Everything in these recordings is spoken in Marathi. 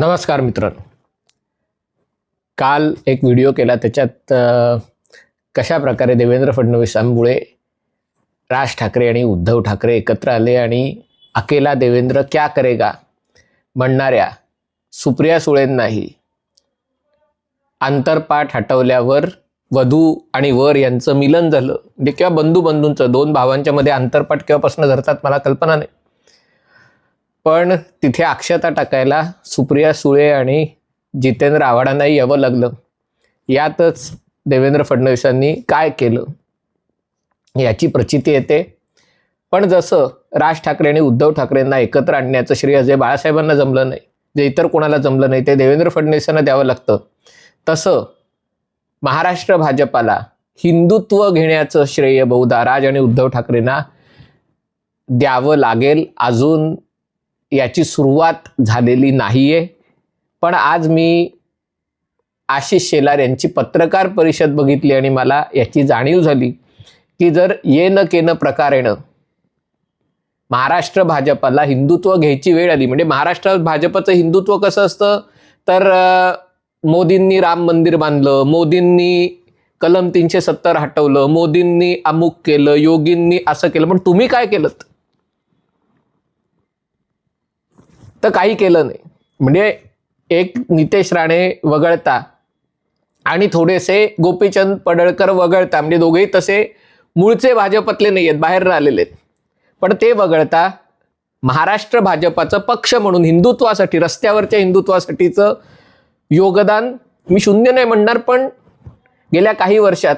नमस्कार मित्रांनो. काल एक व्हिडिओ केला त्याच्यात कशा प्रकारे देवेंद्र फडणवीसांमुळे राज ठाकरे आणि उद्धव ठाकरे एकत्र आले आणि अकेला देवेंद्र क्या करेगा म्हणणाऱ्या सुप्रिया सुळेंनाही आंतरपाठ हटवल्यावर वधू आणि वर यांचं मिलन झालं. म्हणजे किंवा बंधू बंधूंचं दोन भावांच्या मध्ये आंतरपाठ केव्हापासून धरतात मला कल्पना नाही. पण तिथे अक्षता टाकायला सुप्रिया सुळे आणि जितेंद्र आव्हाडांनाही यावं लागलं. यातच देवेंद्र फडणवीसांनी काय केलं? याची प्रचिती येते. पण जसं राज ठाकरे आणि उद्धव ठाकरेंना एकत्र आणण्याचं श्रेय जे बाळासाहेबांना जमलं नाही जे इतर कोणाला जमलं नाही ते देवेंद्र फडणवीसांना द्यावं लागतं. तसं महाराष्ट्र भाजपाला हिंदुत्व घेण्याचं श्रेय बहुधा राज आणि उद्धव ठाकरेंना द्यावं लागेल. अजून याची सुरुवात झालेली नाहीये. पण आज मी आशिष शेलार यांची पत्रकार परिषद बघितली आणि मला याची जाणीव झाली की जर ये न केनं प्रकारेनं महाराष्ट्र भाजपाला हिंदुत्व घ्यायची वेळ आली म्हणजे महाराष्ट्र भाजपचं हिंदुत्व कसं असतं? तर मोदींनी राम मंदिर बांधलं मोदींनी कलम तीनशे सत्तर हटवलं मोदींनी अमुक केलं योगींनी असं केलं. पण तुम्ही काय केलं तर काही केलं नाही. म्हणजे एक नितेश राणे वगळता आणि थोडेसे गोपीचंद पडळकर वगळता म्हणजे दोघेही तसे मूळचे भाजपतले नाही आहेत बाहेर आलेले आहेत. पण ते वगळता महाराष्ट्र भाजपाचं पक्ष म्हणून हिंदुत्वासाठी रस्त्यावरच्या हिंदुत्वासाठीचं योगदान मी शून्य नाही म्हणणार पण गेल्या काही वर्षात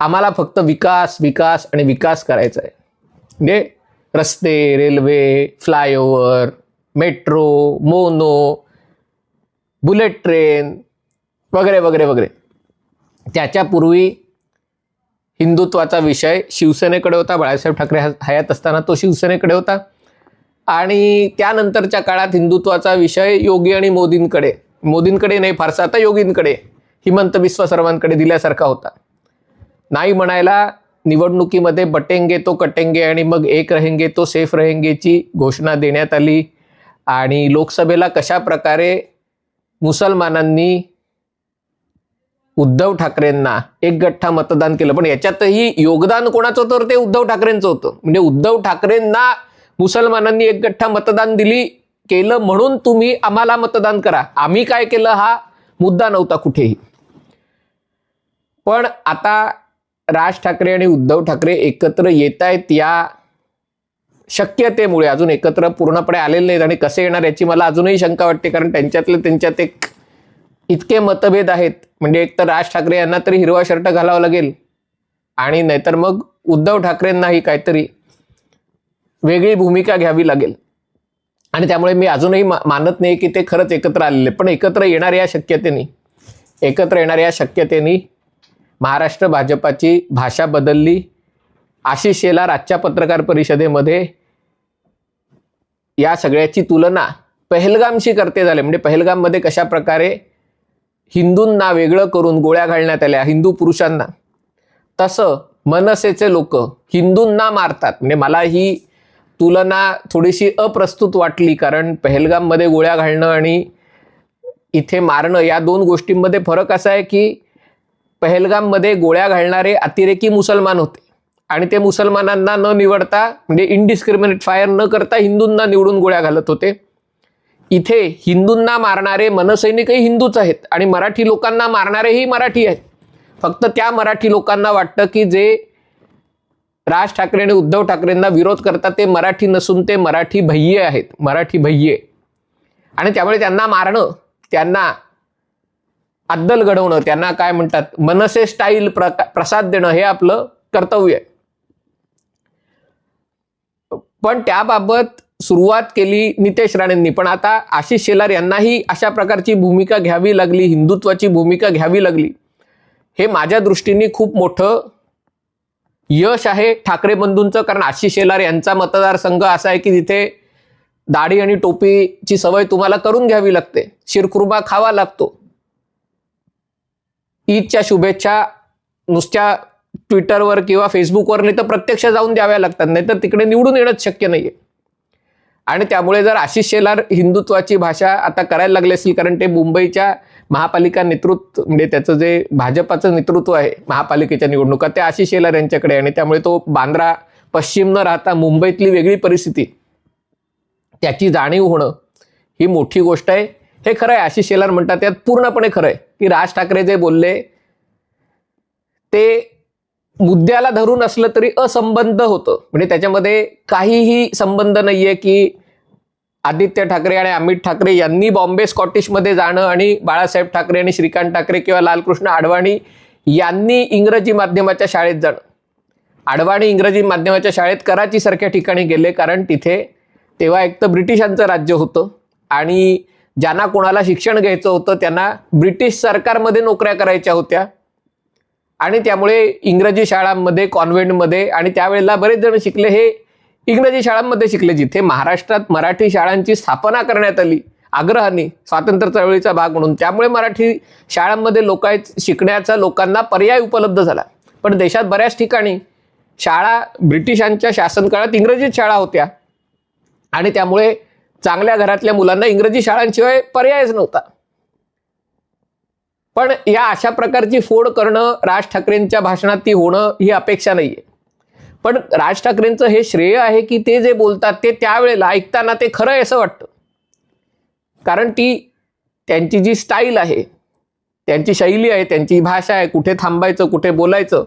आम्हाला फक्त विकास विकास आणि विकास करायचा आहे. म्हणजे रस्ते railway flyover metro mono bullet train वगैरे वगैरे वगैरे. त्याच्यापूर्वी हिंदुत्वाचा विषय शिवसेनेकडे होता. बाळासाहेब ठाकरे हयात असताना तो शिवसेनेकडे होता. आणि त्यानंतरच्या काळात हिंदुत्वाचा विषय योगी आणि मोदींकडे. मोदींकडे नाही फारसा आता योगींकडे. हिमंत बिस्व सर्वांकडे दिल्यासारखा होता. नाही म्हणायला निवडणुकीमध्ये बटेंगे तो कटेंगे आणि मग एक रहेंगे तो सेफ रहेंगेची घोषणा देण्यात आली. आणि लोकसभेला कशा प्रकारे मुसलमानांनी उद्धव ठाकरेंना एक गठ्ठा मतदान केलं? पण याच्यातही योगदान कोणाचं होतं? तर ते उद्धव ठाकरेंचं होतं. म्हणजे उद्धव ठाकरेंना मुसलमानांनी एक गठ्ठा मतदान दिली केलं म्हणून तुम्ही आम्हाला मतदान करा. आम्ही काय केलं? हा मुद्दा नव्हता कुठेही. पण आता राज ठाकरे आणि उद्धव ठाकरे एकत्र येत आहेत या शक्यतेमुळे. अजून एकत्र पूर्णपणे आलेले नाहीत आणि कसे येणार याची मला अजूनही शंका वाटते कारण त्यांच्यातले त्यांच्यात एक इतके मतभेद आहेत. म्हणजे एक तर राज ठाकरे यांना तरी हिरवा शर्ट घालावा लागेल आणि नाहीतर मग उद्धव ठाकरेंनाही काहीतरी वेगळी भूमिका घ्यावी लागेल. आणि त्यामुळे मी अजूनही मा- मानत नाही की ते खरंच एकत्र आलेले पण एकत्र येणार या शक्यतेने. एकत्र येणार या शक्यतेने महाराष्ट्र भाजपाची भाषा बदलली. आशिष शेलार आजच्या पत्रकार परिषदेमध्ये या सगळ्याची तुलना पहलगामशी करते झाले. म्हणजे पहलगाममध्ये कशा प्रकारे हिंदूंना वेगळं करून गोळ्या घालण्यात आल्या हिंदू पुरुषांना. तसं मनसेचे लोक हिंदूंना मारतात. म्हणजे मला ही तुलना थोडीशी अप्रस्तुत वाटली कारण पहलगाममध्ये गोळ्या घालणं आणि इथे मारणं या दोन गोष्टींमध्ये फरक असा आहे की पहलगाममध्ये गोळ्या घालणारे अतिरेकी मुसलमान होते. आणि ते मुसलमानांना न निवडता म्हणजे इनडिस्क्रिमिनेट फायर न करता हिंदूंना निवडून गोळ्या घालत होते. इथे हिंदूंना मारणारे मनसैनिकही हिंदूच आहेत आणि मराठी लोकांना मारणारेही मराठी आहेत. फक्त त्या मराठी लोकांना वाटतं की जे राज ठाकरे आणि उद्धव ठाकरेंना विरोध करतात ते मराठी नसून ते मराठी भय्ये आहेत मराठी भय्ये आणि त्यामुळे त्यांना मारणं त्यांना अद्दल घडवणं त्यांना काय म्हणतात मनसे स्टाईल प्र प्रसाद देणं हे आपलं कर्तव्य आहे. पण त्याबाबत सुरुवात केली नितेश राणेंनी. पण आता आशिष शेलार यांनाही अशा प्रकारची भूमिका घ्यावी लागली हिंदुत्वाची भूमिका घ्यावी लागली. हे माझ्या दृष्टीने खूप मोठं यश आहे ठाकरे बंधूंचं कारण आशिष शेलार यांचा मतदारसंघ असा आहे की तिथे दाढी आणि टोपीची सवय तुम्हाला करून घ्यावी लागते. शिरखुर्मा खावा लागतो. ईदच्या शुभेच्छा नुसत्या ट्विटरवर किंवा फेसबुकवर नाही तर प्रत्यक्ष जाऊन द्याव्या लागतात. नाही तर तिकडे निवडून येणंच शक्य नाहीये. आणि त्यामुळे जर आशिष शेलार हिंदुत्वाची भाषा आता करायला लागली असेल कारण ते मुंबईच्या महापालिका नेतृत्व म्हणजे त्याचं जे भाजपाचं नेतृत्व आहे महापालिकेच्या निवडणुका ते आशिष शेलार यांच्याकडे आणि त्यामुळे तो बांद्रा पश्चिम न राहता मुंबईतली वेगळी परिस्थिती त्याची जाणीव होणं ही मोठी गोष्ट आहे. हे खरं आहे आशिष शेलार म्हणतात त्यात पूर्णपणे खरं आहे. की राज ठाकरे जे बोलले ते मुद्द्याला धरून असलं तरी असंबंध होतं. म्हणजे त्याच्यामध्ये काहीही संबंध नाहीये की आदित्य ठाकरे आणि अमित ठाकरे यांनी बॉम्बे स्कॉटिशमध्ये जाणं आणि बाळासाहेब ठाकरे आणि श्रीकांत ठाकरे किंवा लालकृष्ण आडवाणी यांनी इंग्रजी माध्यमाच्या शाळेत जाणं. आडवाणी इंग्रजी माध्यमाच्या शाळेत कराची सारख्या ठिकाणी गेले कारण तिथे तेव्हा एक तर ब्रिटिशांचं राज्य होतं आणि ज्यांना कोणाला शिक्षण घ्यायचं होतं त्यांना ब्रिटिश सरकारमध्ये नोकऱ्या करायच्या होत्या. आणि त्यामुळे इंग्रजी शाळांमध्ये कॉन्व्हेंटमध्ये आणि त्यावेळेला बरेच जण शिकले. हे इंग्रजी शाळांमध्ये शिकले जिथे महाराष्ट्रात मराठी शाळांची स्थापना करण्यात आली आग्रहाने स्वातंत्र्य चळवळीचा भाग म्हणून. त्यामुळे मराठी शाळांमध्ये लोकाय शिकण्याचा लोकांना पर्याय उपलब्ध झाला. पण देशात बऱ्याच ठिकाणी शाळा ब्रिटिशांच्या शासनकाळात इंग्रजीत शाळा होत्या. आणि त्यामुळे चांगल्या घरातल्या मुलांना इंग्रजी शाळांशिवाय पर्यायच नव्हता. पण या अशा प्रकारची फोड करणं राज ठाकरेंच्या भाषणात ती होणं ही अपेक्षा नाहीये. पण राज ठाकरेंचं हे श्रेय आहे की ते जे बोलतात ते त्यावेळेला ऐकताना ते खरं आहे असं वाटतं. कारण ती त्यांची जी स्टाईल आहे त्यांची शैली आहे त्यांची भाषा आहे कुठे थांबायचं कुठे बोलायचं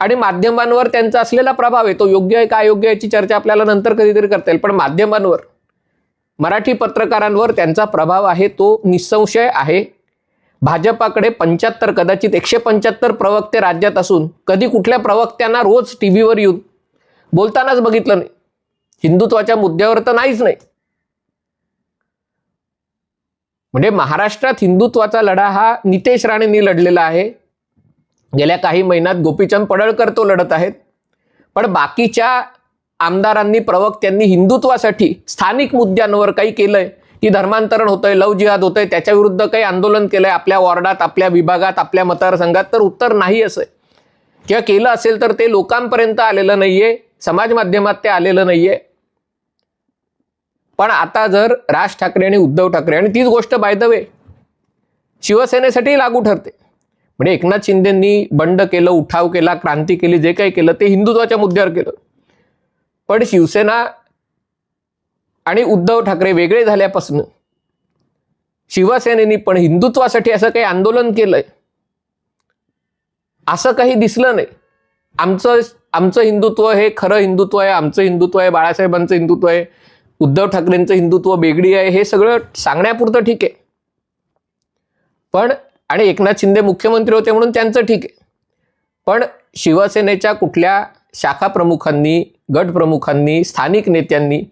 आणि माध्यमांवर त्यांचा असलेला प्रभाव आहे तो योग्य आहे का अयोग्य याची चर्चा आपल्याला नंतर कधीतरी करता येईल. पण माध्यमांवर मराठी पत्रकारांवर त्यांचा प्रभाव आहे तो निसंशय आहे. भाजपाकडे पंच्याहत्तर कदाचित एकशे पंच्याहत्तर प्रवक्ते राज्यात असून कधी कुठल्या प्रवक्त्यांना रोज टी व्हीवर येऊन बोलतानाच बघितलं नाही. हिंदुत्वाच्या मुद्द्यावर तर नाहीच नाही. म्हणजे महाराष्ट्रात हिंदुत्वाचा लढा हा नितेश राणेंनी लढलेला आहे. गेल्या काही महिन्यात गोपीचंद पडळकर तो लढत आहेत. पण बाकीच्या आमदारांनी प्रवक्त्यांनी हिंदुत्वासाठी स्थानिक मुद्द्यांवर काही केलंय की धर्मांतरण होतंय लव जिहाद होतंय त्याच्या विरुद्ध काही आंदोलन केलंय आपल्या वॉर्डात आपल्या विभागात आपल्या मतदारसंघात तर उत्तर नाही असं आहे. किंवा केलं असेल तर ते लोकांपर्यंत आलेलं नाहीये समाज माध्यमात ते आलेलं नाहीये. पण आता जर राज ठाकरे आणि उद्धव ठाकरे आणि तीच गोष्ट बाय द वे शिवसेनेसाठी लागू ठरते. म्हणजे एकनाथ शिंदेंनी बंड केलं उठाव केला क्रांती केली जे काही केलं ते हिंदुत्वाच्या मुद्द्यावर केलं. पण शिवसेना आणि उद्धव ठाकरे वेगळे झाल्यापासून शिवसेनेनी पण हिंदुत्वासाठी असं काही आंदोलन केलंय. असं काही दिसलं नाही. आमचं आमचं हिंदुत्व हे खरं हिंदुत्व आहे आमचं हिंदुत्व आहे बाळासाहेबांचं हिंदुत्व आहे उद्धव ठाकरेंचं हिंदुत्व बेगडी आहे हे सगळं सांगण्यापुरतं ठीक आहे. पण आणि एकनाथ शिंदे मुख्यमंत्री होते म्हणून त्यांचं ठीक आहे. पण शिवसेनेच्या कुठल्या शाखा प्रमुखांनी गटप्रमुखांनी स्थानिक नेत्यांनी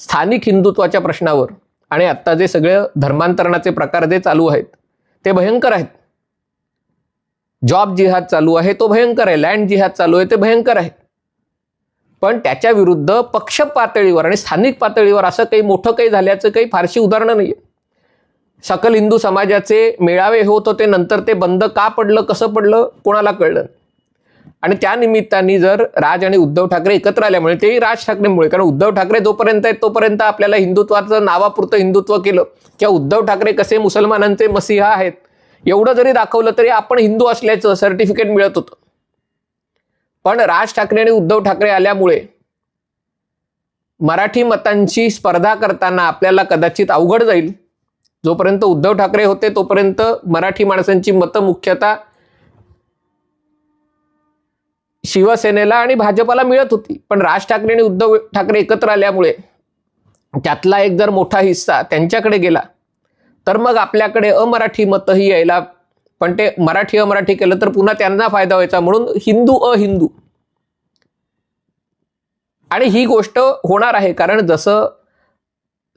स्थानिक हिंदुत्वाच्या प्रश्नावर आणि आत्ता जे सगळे धर्मांतरणाचे प्रकार जे चालू आहेत ते भयंकर आहेत. जॉब जिहाद चालू आहे तो भयंकर आहे. लँड जिहाद चालू आहे ते भयंकर आहे. पण त्याच्या विरुद्ध पक्ष पातळीवर आणि स्थानिक पातळीवर असं काही मोठं काही झाल्याचं काही फारशी उदाहरणं नाही आहे सकल हिंदू समाजाचे मेळावे होत होते नंतर ते बंद का पडलं कसं पडलं कोणाला कळलं आणि त्या निमित्ताने जर राज आणि उद्धव ठाकरे एकत्र आल्यामुळे तेही राज ठाकरेमुळे कारण उद्धव ठाकरे जोपर्यंत आहेत तोपर्यंत आपल्याला हिंदुत्वाचं नावापुरतं हिंदुत्व केलं. किंवा उद्धव ठाकरे कसे मुसलमानांचे मसीहा आहेत एवढं जरी दाखवलं तरी आपण हिंदू असल्याचं सर्टिफिकेट मिळत होतं. पण राज ठाकरे आणि उद्धव ठाकरे आल्यामुळे मराठी मतांची स्पर्धा करताना आपल्याला कदाचित अवघड जाईल. जोपर्यंत उद्धव ठाकरे होते तोपर्यंत मराठी माणसांची मतं मुख्यतः शिवसेनेला आणि भाजपाला मिळत होती. पण राज ठाकरे आणि उद्धव ठाकरे एकत्र आल्यामुळे त्यातला एक जर मोठा हिस्सा त्यांच्याकडे गेला तर मग आपल्याकडे अमराठी मतंही यायला पण ते मराठी अमराठी केलं तर पुन्हा त्यांना फायदा व्हायचा म्हणून हिंदू अहिंदू. आणि ही गोष्ट होणार आहे कारण जसं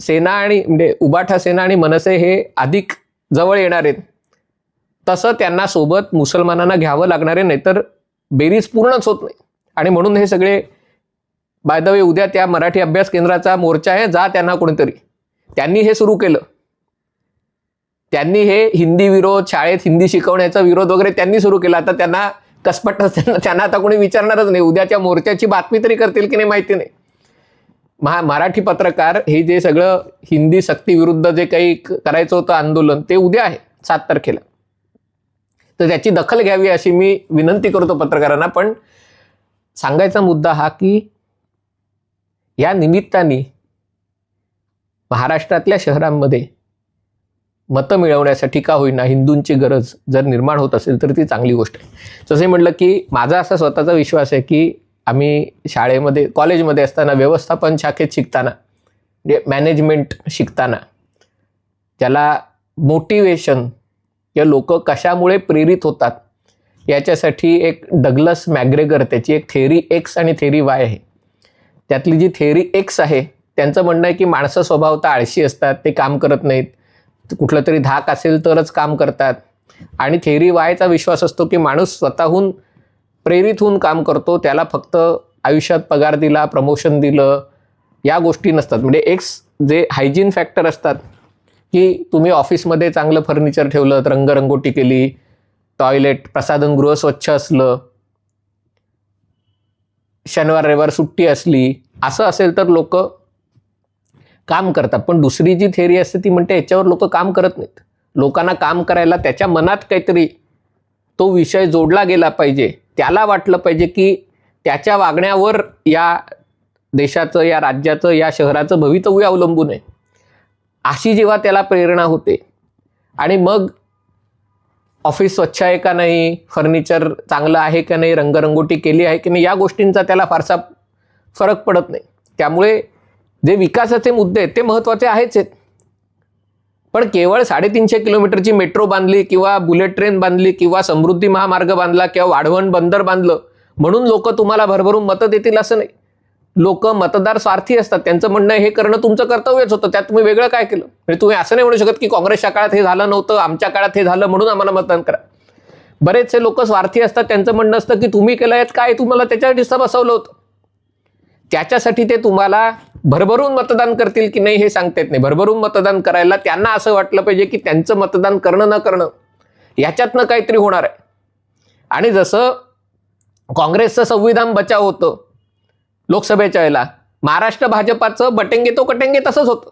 सेना आणि म्हणजे उबाठा सेना आणि मनसे हे अधिक जवळ येणार आहेत. तसं त्यांना सोबत मुसलमानांना घ्यावं लागणार आहे नाहीतर बेरीज पूर्णच होत नाही. आणि म्हणून हे सगळे बाय द वे उद्या त्या मराठी अभ्यास केंद्राचा मोर्चा आहे जा त्यांना कोणीतरी. त्यांनी हे सुरू केलं. त्यांनी हे हिंदी विरोध शाळेत हिंदी शिकवण्याचा विरोध वगैरे त्यांनी सुरू केला. आता त्यांना कसपट त्यांना त्यांना आता कोणी विचारणारच नाही. उद्याच्या मोर्चाची बातमी तरी करतील की नाही माहिती नाही. महा मराठी पत्रकार हे जे सगळं हिंदी सक्तीविरुद्ध जे काही करायचं होतं आंदोलन ते उद्या आहे सात तारखेला. तर त्याची दखल घ्यावी अशी मी विनंती करतो पत्रकारांना पण सांगायचा मुद्दा हा की या निमित्ताने महाराष्ट्रातल्या शहरांमध्ये मतं मिळवण्यासाठी का होईना हिंदूंची गरज जर निर्माण होत असेल तर ती चांगली गोष्ट आहे. जसे म्हटलं की माझा असा स्वतःचा विश्वास आहे की आम्ही शाळेमध्ये कॉलेजमध्ये असताना व्यवस्थापन शाखेत शिकताना म्हणजे मॅनेजमेंट शिकताना त्याला मोटिवेशन या लोक कशामुळे प्रेरित होतात याच्यासाठी एक डगलस मॅग्रेगर त्याची एक थेरी एक्स आणि थेरी वाय आहे. त्यातली जी थेरी एक्स आहे त्यांचं म्हणणं आहे की माणसं स्वभावतः आळशी असतात ते काम करत नाहीत. कुठलं तरी धाक असेल तरच काम करतात. आणि थेरी वायचा विश्वास असतो की माणूस स्वतःहून प्रेरित होऊन काम करतो त्याला फक्त आयुष्यात पगार दिला प्रमोशन दिलं या गोष्टी नसतात. म्हणजे एक्स जे हायजीन फॅक्टर असतात की तुम्ही ऑफिसमध्ये चांगलं फर्निचर ठेवलं रंगरंगोटी केली टॉयलेट प्रसाधनगृह स्वच्छ असलं शनिवार रविवार सुट्टी असली असं असेल तर लोक काम करतात. पण दुसरी जी थेअरी असते ती म्हणते याच्यावर लोक काम करत नाहीत. लोकांना काम करायला त्याच्या मनात काहीतरी तो विषय जोडला गेला पाहिजे. त्याला वाटलं पाहिजे की त्याच्या वागण्यावर या देशाचं या राज्याचं या शहराचं भवितव्य अवलंबून आहे. अशी जेव्हा त्याला प्रेरणा होते आणि मग ऑफिस स्वच्छ आहे का नाही फर्निचर चांगलं आहे का नाही रंगरंगोटी केली आहे की नाही या गोष्टींचा त्याला फारसा फरक पडत नाही. त्यामुळे जे विकासाचे मुद्दे आहेत ते महत्त्वाचे आहेच आहेत. पण केवळ साडेतीनशे किलोमीटरची मेट्रो बांधली किंवा बुलेट ट्रेन बांधली किंवा समृद्धी महामार्ग बांधला किंवा वाढवण बंदर बांधलं म्हणून लोक तुम्हाला भरभरून मतं देतील असं नाही. लोक मतदार स्वार्थी असतात. त्यांचं म्हणणं हे करणं तुमचं कर्तव्यच होतं. त्यात तुम्ही वेगळं काय केलं? म्हणजे तुम्ही असं नाही म्हणू शकत की काँग्रेसच्या काळात हे झालं नव्हतं आमच्या काळात हे झालं म्हणून आम्हाला मतदान करा. बरेचसे लोक स्वार्थी असतात. त्यांचं म्हणणं असतं की तुम्ही केलं यात काय? तुम्हाला त्याच्यासाठी बसवलं होतं. त्याच्यासाठी ते तुम्हाला भरभरून मतदान करतील की नाही हे सांगता येत नाही. भरभरून मतदान करायला त्यांना असं वाटलं पाहिजे की त्यांचं मतदान करणं न करणं याच्यातनं काहीतरी होणार आहे. आणि जसं काँग्रेसचं संविधान बचाव होतं लोकसभेच्या वेळेला महाराष्ट्र भाजपाचं बटेंगे तो कटेंगे तसंच होतं.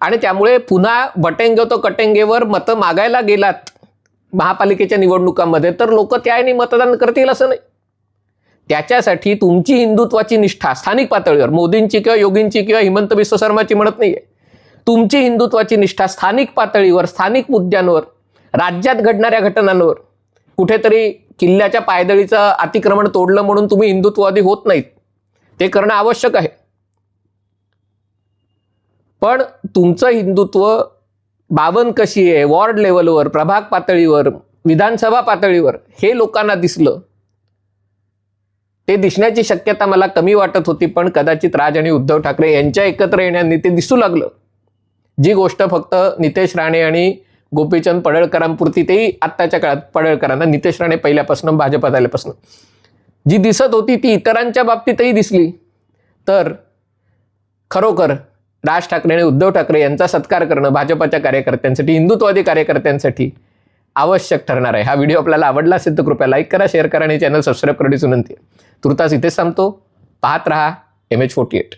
आणि त्यामुळे पुन्हा बटेंगे तो कटेंगेवर मतं मागायला गेलात महापालिकेच्या निवडणुकांमध्ये तर लोक त्याने मतदान करतील असं नाही. त्याच्यासाठी तुमची हिंदुत्वाची निष्ठा स्थानिक पातळीवर मोदींची किंवा योगींची किंवा हिमंत बिस्व शर्माची म्हणत आहे तुमची हिंदुत्वाची निष्ठा स्थानिक पातळीवर स्थानिक मुद्द्यांवर राज्यात घडणाऱ्या घटनांवर कुठेतरी किल्ल्याच्या पायदळीचं अतिक्रमण तोडलं म्हणून तुम्ही हिंदुत्ववादी होत नाहीत. ते करणं आवश्यक आहे. पण तुमचं हिंदुत्व बावन कशी आहे वॉर्ड लेवलवर प्रभाग पातळीवर विधानसभा पातळीवर हे लोकांना दिसलं. ते दिसण्याची शक्यता मला कमी वाटत होती पण कदाचित राज आणि उद्धव ठाकरे यांच्या एकत्र येण्याने ते दिसू लागलं. जी गोष्ट फक्त नितेश राणे आणि गोपीचंद पडळकरांपुरती तेही आत्ताच्या काळात पडळकरांना नितेश राणे पहिल्यापासून भाजपात आल्यापासून. जी दिसत होती ती इतरांच्या बाबतीतही दिसली. तर खरोखर राज ठाकरे आणि उद्धव ठाकरे यांचा सत्कार करणं भाजपाच्या कार्यकर्त्यांसाठी हिंदुत्ववादी कार्यकर्त्यांसाठी आवश्यक ठरणार आहे. हा व्हिडिओ आपल्याला आवडला असेल तर कृपया लाईक करा शेअर करा आणि चॅनल सबस्क्राईब करण्याची विनंती आहे तुर्तास इथेच सांगतो पाहत रहा एम एच फोर्टी एट